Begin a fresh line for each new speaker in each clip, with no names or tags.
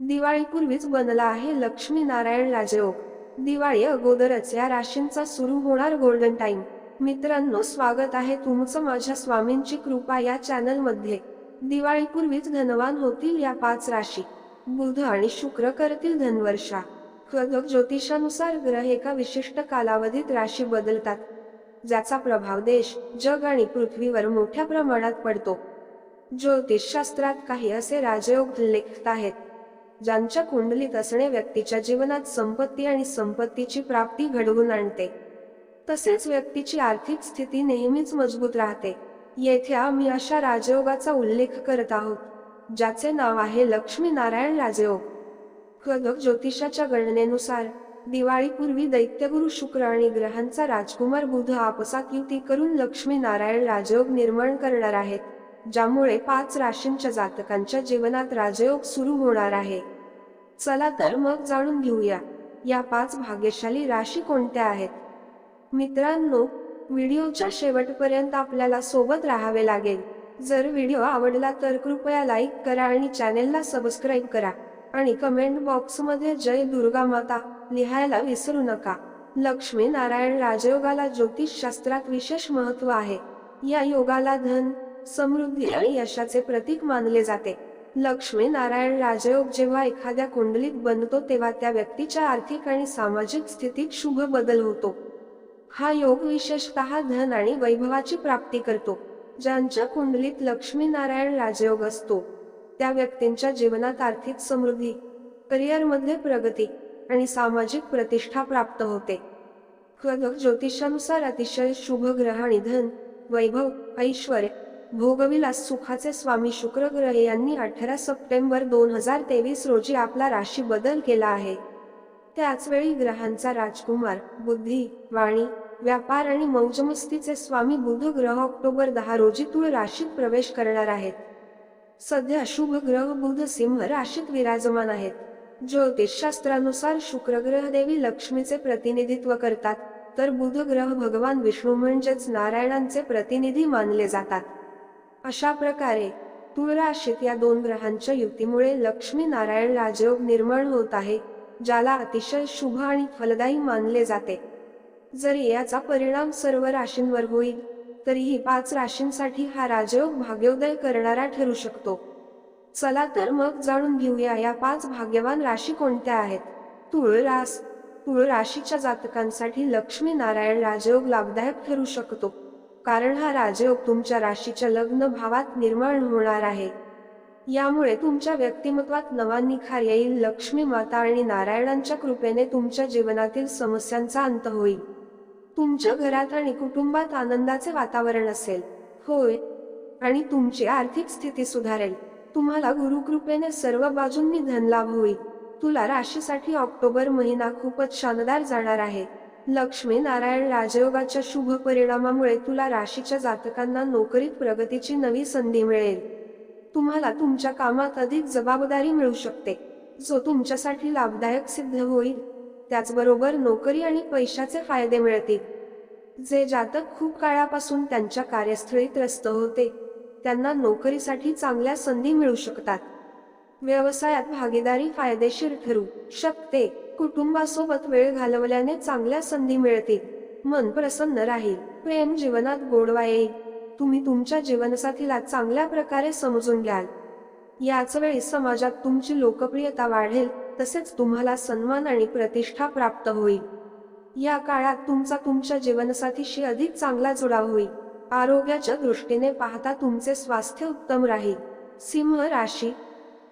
दिवाळीपूर्वीच बनला आहे लक्ष्मी नारायण राजयोग. दिवाळी अगोदरच या राशींचा सुरू होणार गोल्डन टाइम मित्रांनो स्वागत आहे तुमचं माझ्या स्वामींची कृपा या चॅनलमध्ये दिवाळीपूर्वीच धनवान होतील या पाच राशी. बुध आणि शुक्र करतील धनवर्षा. खगक ज्योतिषानुसार ग्रह एका विशिष्ट कालावधीत राशी बदलतात. ज्याचा प्रभाव देश जग आणि पृथ्वीवर मोठ्या प्रमाणात पडतो. ज्योतिषशास्त्रात काही असे राजयोग लेखत आहेत. ज्यांच्या कुंडलीत असणे व्यक्तीच्या जीवनात संपत्ती आणि संपत्तीची प्राप्ती घडवून आणते. तसेच व्यक्तीची आर्थिक स्थिती नेहमीच मजबूत राहते. येथे आम्ही अशा राजयोगाचा उल्लेख करत आहोत ज्याचे नाव आहे लक्ष्मी नारायण राजयोग. कदक ज्योतिषाच्या गणनेनुसार दिवाळीपूर्वी दैत्यगुरु शुक्र आणि ग्रहांचा राजकुमार बुध आपसात युती करून लक्ष्मी नारायण राजयोग निर्माण करणार आहेत. ज्यामुळे पाच राशींच्या जातकांच्या जीवनात राजयोग सुरू होणार आहे. चला तर मग जाणून घेऊया या पाच भाग्यशाली राशी कोणत्या आहेत? मित्रांनो व्हिडिओच्या शेवटपर्यंत आपल्याला सोबत राहावे लागेल. जर व्हिडिओ आवडला तर कृपया लाईक करा आणि चॅनेलला सबस्क्राईब करा. आणि कमेंट बॉक्समध्ये जय दुर्गा माता लिहायला विसरू नका. लक्ष्मी नारायण राजयोगाला ज्योतिष शास्त्रात विशेष महत्त्व आहे. या योगाला धन समृद्धी आणि यशाचे प्रतीक मानले जाते. लक्ष्मी नारायण राजयोग जेव्हा एखाद्या कुंडलीत बनतो तेव्हा त्या व्यक्तीच्या आर्थिक आणि सामाजिक स्थितीत शुभ बदल होतो. हा योग विशेषतः धन आणि वैभवाची प्राप्ती करतो ज्यांच्या कुंडलीत लक्ष्मी नारायण राजयोग असतो. त्या व्यक्तींच्या जीवनात आर्थिक समृद्धी करिअरमध्ये प्रगती आणि सामाजिक प्रतिष्ठा प्राप्त होते. ज्योतिषानुसार अतिशय शुभ ग्रह आणि धन वैभव ऐश्वर भोगविलास सुखाचे स्वामी शुक्र ग्रह यांनी अठरा सप्टेंबर दोन हजार तेवीस रोजी आपला राशी बदल केला आहे. त्याचवेळी ग्रहांचा राजकुमार बुद्धी वाणी व्यापार आणि मौजमस्तीचे स्वामी बुध ग्रह ऑक्टोबर दहा रोजी तुळ राशीत प्रवेश करणार आहेत. सध्या शुभ ग्रह बुध सिंह राशीत विराजमान आहेत. ज्योतिषशास्त्रानुसार शुक्र ग्रह देवी लक्ष्मीचे प्रतिनिधित्व करतात तर बुध ग्रह भगवान विष्णू म्हणजेच नारायणांचे प्रतिनिधी मानले जातात. अशा प्रकारे तुळ राशीत या दोन ग्रहांच्या युतीमुळे लक्ष्मी नारायण राजयोग निर्माण होत आहे ज्याला अतिशय शुभ आणि फलदायी मानले जाते. जरी याचा परिणाम सर्व राशींवर होईल तरीही पाच राशींसाठी हा राजयोग भाग्योदय करणारा ठरू शकतो. चला तर मग जाणून घेऊया या पाच भाग्यवान राशी कोणत्या आहेत. तुळ रास तुळ राशीच्या जातकांसाठी लक्ष्मी नारायण राजयोग लाभदायक ठरू शकतो. कारण हा राजयोग तुमच्या राशीच्या लग्न भावात निर्माण होणार आहे. यामुळे तुमच्या व्यक्तिमत्वात नवा निखार येईल. लक्ष्मी माता आणि नारायणांच्या कृपेने तुमच्या जीवनातील समस्यांचा अंत होईल. तुमच्या घरात आणि कुटुंबात आनंदाचे वातावरण असेल. होय. आणि तुमची आर्थिक स्थिती सुधारेल. तुम्हाला गुरुकृपेने सर्व बाजूंनी धनलाभ होईल. तुला राशीसाठी ऑक्टोबर महिना खूपच शानदार जाणार आहे. लक्ष्मी नारायण राजयोगाच्या शुभ परिणामामुळे तुला राशीच्या जातकांना नोकरीत प्रगतीची नवी संधी मिळेल. तुम्हाला तुमच्या कामात अधिक जबाबदारी मिळू शकते. जो तुमच्यासाठी लाभदायक सिद्ध होईल. त्याचबरोबर नोकरी आणि पैशाचे फायदे मिळतील. जे जातक खूप काळापासून त्यांच्या कार्यस्थळी त्रस्त होते. त्यांना नोकरीसाठी चांगल्या संधी मिळू शकतात. व्यवसायात भागीदारी फायदेशीर ठरू शकते. कुटुंबासोबत वेळ घालवल्याने चांगल्या संधी मिळतील. मन प्रसन्न राहील. प्रेम जीवनात गोडवा येईल. तुम्ही तुमच्या जीवनसाथीला चांगल्या प्रकारे समजून घ्याल. याच वेळी समाजात तुमची लोकप्रियता वाढेल तसेच तुम्हाला सन्मान आणि प्रतिष्ठा प्राप्त होईल. या काळात तुमचा तुमच्या जीवनसाथीशी अधिक चांगला जुडाव होईल. आरोग्याच्या दृष्टीने पाहता तुमचे स्वास्थ्य उत्तम राहील. सिंह राशी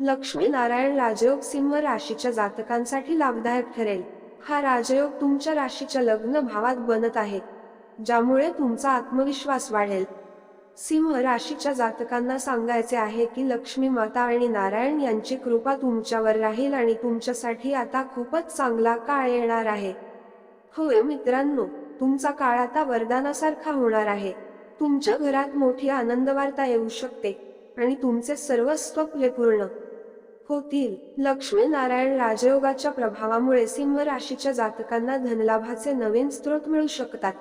लक्ष्मी नारायण राजयोग सिंह राशीच्या जातकांसाठी लाभदायक ठरेल. हा राजयोग तुमच्या राशीच्या लग्न भावात बनत आहे ज्यामुळे तुमचा आत्मविश्वास वाढेल. सिंह राशीच्या जातकांना सांगायचे आहे की लक्ष्मी माता आणि नारायण यांची कृपा तुमच्यावर राहील आणि तुमच्यासाठी आता खूपच चांगला काळ येणार आहे. होय मित्रांनो तुमचा काळ आता वरदानासारखा होणार आहे. तुमच्या घरात मोठी आनंद वार्ता येऊ शकते आणि तुमचे सर्व स्वप्ने पूर्ण. होतील. लक्ष्मी नारायण राजयोगाच्या प्रभावामुळे सिंह राशीच्या जातकांना धनलाभाचे नवीन स्रोत मिळू शकतात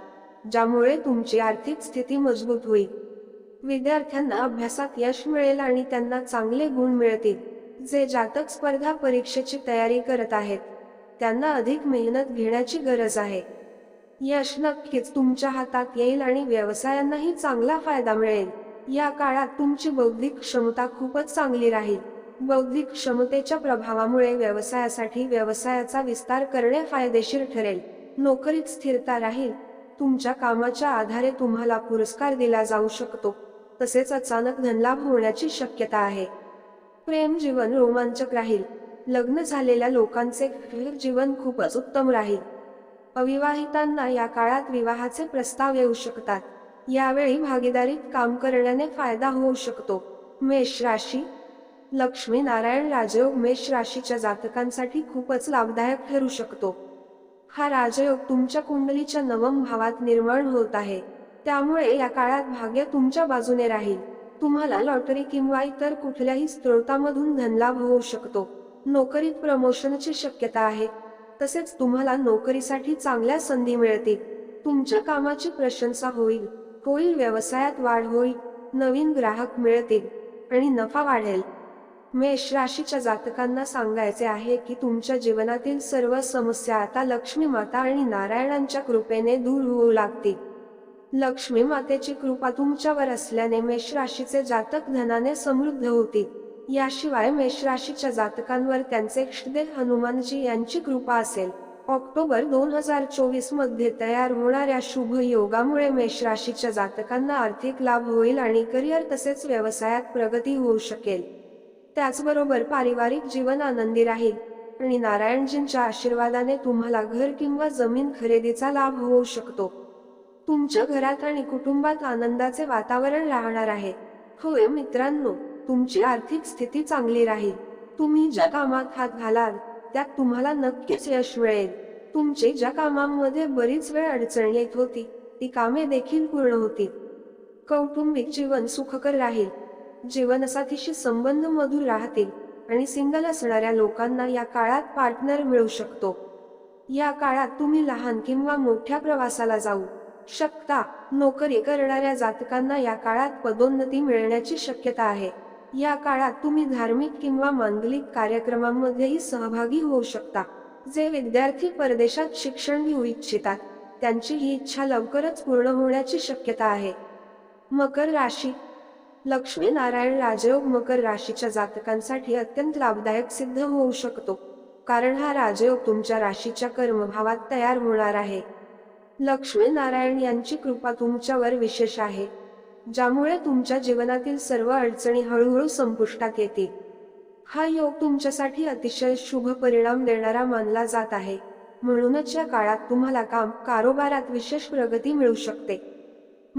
ज्यामुळे तुमची आर्थिक स्थिती मजबूत होईल. विद्यार्थ्यांना अभ्यासात यश मिळेल आणि त्यांना चांगले गुण मिळतील. जे जातक स्पर्धा परीक्षेची तयारी करत आहेत त्यांना अधिक मेहनत घेण्याची गरज आहे. यश नक्कीच तुमच्या हातात येईल आणि व्यवसायांनाही चांगला फायदा मिळेल. या काळात तुमची बौद्धिक क्षमता खूपच चांगली राहील. बौद्धिक क्षमतेच्या प्रभावामुळे व्यवसायासाठी व्यवसायाचा विस्तार करणे फायदेशीर ठरेल. नोकरीत स्थिरता राहील. तुमच्या कामाच्या आधारे तुम्हाला पुरस्कार दिला जाऊ शकतो. तसेच अचानक धनलाभ होण्याची शक्यता आहे. प्रेम जीवन रोमांचक राहील. लग्न झालेल्या लोकांचे जीवन खूपच उत्तम राहील. अविवाहितांना या काळात विवाहाचे प्रस्ताव येऊ शकतात. यावेळी भागीदारीत काम करण्याने फायदा होऊ शकतो. मेष राशी लक्ष्मी नारायण राजयोग मेष राशीच्या जातकांसाठी खूपच लाभदायक ठरू शकतो. हा राजयोग तुमच्या कुंडलीच्या नवम भावात निर्माण होत आहे. त्यामुळे या काळात भाग्य तुमच्या बाजूने राहील. तुम्हाला लॉटरी किंवा इतर कुठल्याही स्रोतामधून धनलाभ होऊ शकतो. नोकरीत प्रमोशनची शक्यता आहे. तसेच तुम्हाला नोकरीसाठी चांगल्या संधी मिळतील. तुमच्या कामाची प्रशंसा होईल. होईल व्यवसायात वाढ होईल. नवीन ग्राहक मिळतील. आणि नफा वाढेल. मेष राशीच्या जातकांना सांगायचे आहे की तुमच्या जीवनातील सर्व समस्या आता लक्ष्मी माता आणि नारायणांच्या कृपेने दूर होऊ लागतील. लक्ष्मी मातेची कृपा तुमच्यावर असल्याने मेष राशीचे जातक धनाने समृद्ध होतील. याशिवाय मेष राशीच्या जातकांवर त्यांचे इष्टदेव हनुमानजी यांची कृपा असेल. ऑक्टोबर दोन हजार चोवीसमध्ये तयार होणाऱ्या शुभ योगामुळे मेष राशीच्या जातकांना आर्थिक लाभ होईल आणि करिअर तसेच व्यवसायात प्रगती होऊ शकेल. त्याचबरोबर पारिवारिक जीवन आनंदी राहील. आणि नारायणजींच्या आशीर्वादाने तुम्हाला घर किंवा जमीन खरेदीचा लाभ होऊ शकतो. तुमच्या घरात आणि कुटुंबात आनंदाचे वातावरण राहणार आहे. होय मित्रांनो तुमची आर्थिक स्थिती चांगली राहील. तुम्ही ज्या कामात हात घालाल त्यात तुम्हाला नक्कीच यश मिळेल. तुमचे ज्या कामांमध्ये बरीच वेळ अडचण येत होती ती कामे देखील पूर्ण होतील. कौटुंबिक जीवन सुखकर राहील. जीवनसाथीशी संबंध मधुर राहतील आणि सिंगल असणाऱ्या लोकांना या काळात पार्टनर मिळू शकतो. या काळात तुम्ही लहान किंवा मोठ्या प्रवासाला जाऊ शकता. नोकरी करणाऱ्या जातकांना या काळात पदोन्नती मिळण्याची शक्यता आहे. या काळात तुम्ही धार्मिक किंवा मांगलिक कार्यक्रमांमध्येही सहभागी होऊ शकता. जे विद्यार्थी परदेशात शिक्षण घेऊ इच्छितात त्यांची ही इच्छा लवकरच पूर्ण होण्याची शक्यता आहे. मकर राशी लक्ष्मी नारायण राजयोग मकर राशीच्या जातकांसाठी अत्यंत लाभदायक सिद्ध होऊ शकतो. कारण हा राजयोग तुमच्या राशीच्या कर्मभावात तयार होणार आहे. लक्ष्मी नारायण यांची कृपा तुमच्यावर विशेष आहे. ज्यामुळे तुमच्या जीवनातील सर्व अडचणी हळूहळू संपुष्टात येतील. हा योग तुमच्यासाठी अतिशय शुभ परिणाम देणारा मानला जात आहे. म्हणूनच या काळात तुम्हाला काम कारोबारात विशेष प्रगती मिळू शकते.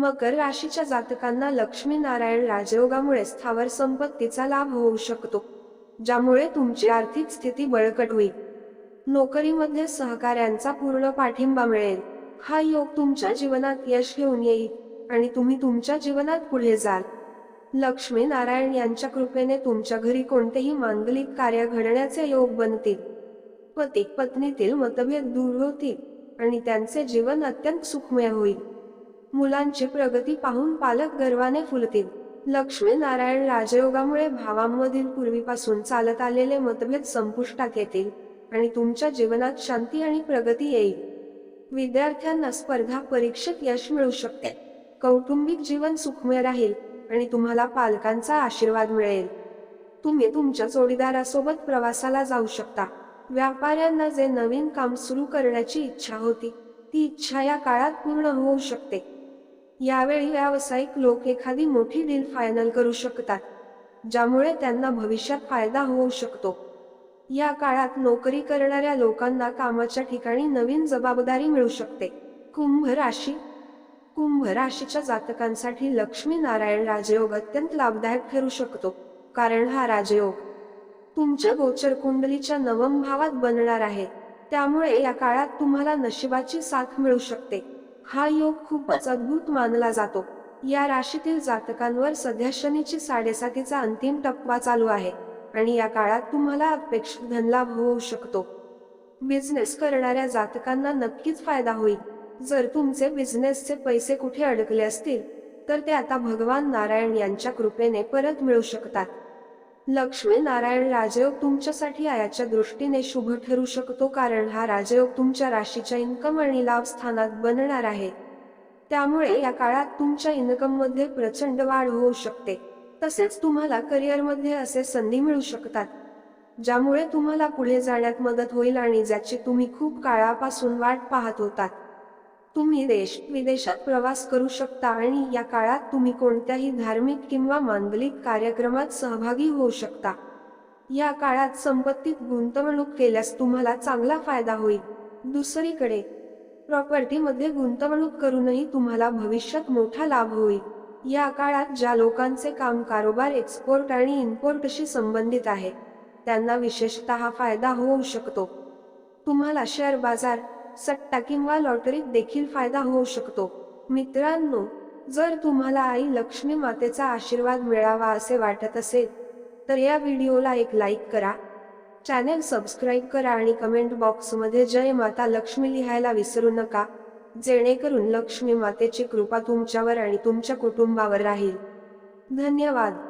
मकर राशीच्या जातकांना लक्ष्मी नारायण राजयोगामुळे स्थावर संपत्तीचा लाभ होऊ शकतो ज्यामुळे तुमची आर्थिक स्थिती बळकट होईल. नोकरीमध्ये सहकाऱ्यांचा पूर्ण पाठिंबा मिळेल. हा योग तुमच्या जीवनात यश घेऊन येईल आणि तुम्ही तुमच्या जीवनात पुढे जाल. लक्ष्मी नारायण यांच्या कृपेने तुमच्या घरी कोणतेही मांगलिक कार्य घडण्याचे योग बनतील. पती पत्नीतील मतभेद दूर होतील आणि त्यांचे जीवन अत्यंत सुखमय होईल. मुलांची प्रगती पाहून पालक गर्वाने फुलतील. लक्ष्मी नारायण राजयोगामुळे भावांमधील पूर्वीपासून चालत आलेले मतभेद संपुष्टात येतील आणि तुमच्या जीवनात शांती आणि प्रगती येईल. विद्यार्थ्यांना स्पर्धा परीक्षेत यश मिळू शकते. कौटुंबिक जीवन सुखमय राहील आणि तुम्हाला पालकांचा आशीर्वाद मिळेल. तुम्ही तुमच्या जोडीदारासोबत प्रवासाला जाऊ शकता. व्यापाऱ्यांना जे नवीन काम सुरू करण्याची इच्छा होती ती इच्छा या काळात पूर्ण होऊ शकते. यावेळी व्यावसायिक लोक एखादी मोठी डील फायनल करू शकतात ज्यामुळे त्यांना भविष्यात फायदा होऊ शकतो. या काळात नोकरी करणाऱ्या लोकांना कामाच्या ठिकाणी नवीन जबाबदारी मिळू शकते. कुंभ राशी. कुंभ राशीच्या जातकांसाठी लक्ष्मी नारायण राजयोग अत्यंत लाभदायक ठरू शकतो कारण हा राजयोग तुमच्या गोचर कुंडलीच्या नवम भावात बनणार आहे. त्यामुळे या काळात तुम्हाला नशिबाची साथ मिळू शकते. हा योग खूपच अद्भुत मानला जातो. या राशीतील जातकांवर सध्या शनीची साडेसातीचा अंतिम टप्पा चालू आहे आणि या काळात तुम्हाला अपेक्षित धनलाभ होऊ शकतो. बिझनेस करणाऱ्या जातकांना नक्कीच फायदा होईल. जर तुमचे बिझनेसचे पैसे कुठे अडकले असतील तर ते आता भगवान नारायण यांच्या कृपेने परत मिळू शकतात. लक्ष्मी नारायण राजयोग तुमच्यासाठी आयाच्या दृष्टीने शुभ ठरू शकतो कारण हा राजयोग तुमच्या राशीच्या इन्कम आणि लाभ स्थानात बनणार आहे. त्यामुळे या काळात तुमच्या इन्कममध्ये प्रचंड वाढ होऊ शकते. तसेच तुम्हाला करिअरमध्ये असे संधी मिळू शकतात. ज्यामुळे तुम्हाला पुढे जाण्यात मदत होईल आणि ज्याची तुम्ही खूप काळापासून वाट पाहत होतात. तुम्ही देश विदेशात प्रवास करू शकता आणि या काळात तुम्ही कोणत्याही धार्मिक किंवा मांगलिक कार्यक्रमात सहभागी होऊ शकता. या काळात संपत्तीत गुंतवणूक केल्यास तुम्हाला चांगला फायदा होईल. दुसरीकडे प्रॉपर्टीमध्ये गुंतवणूक करूनही तुम्हाला भविष्यात मोठा लाभ होईल. या काळात ज्या लोकांचे काम कारोबार एक्सपोर्ट आणि इम्पोर्टशी संबंधित आहे त्यांना विशेषतः फायदा होऊ शकतो. तुम्हाला शेअर बाजार सट्टा किंवा लॉटरीत देखील फायदा होऊ शकतो. मित्रांनो जर तुम्हाला आई लक्ष्मी मातेचा आशीर्वाद मिळावा असे वाटत असेल तर या व्हिडिओला एक लाईक करा. चॅनेल सबस्क्राईब करा आणि कमेंट बॉक्समध्ये जय माता लक्ष्मी लिहायला विसरू नका जेणेकरून लक्ष्मी मातेची कृपा तुमच्यावर आणि तुमच्या कुटुंबावर राहील. धन्यवाद.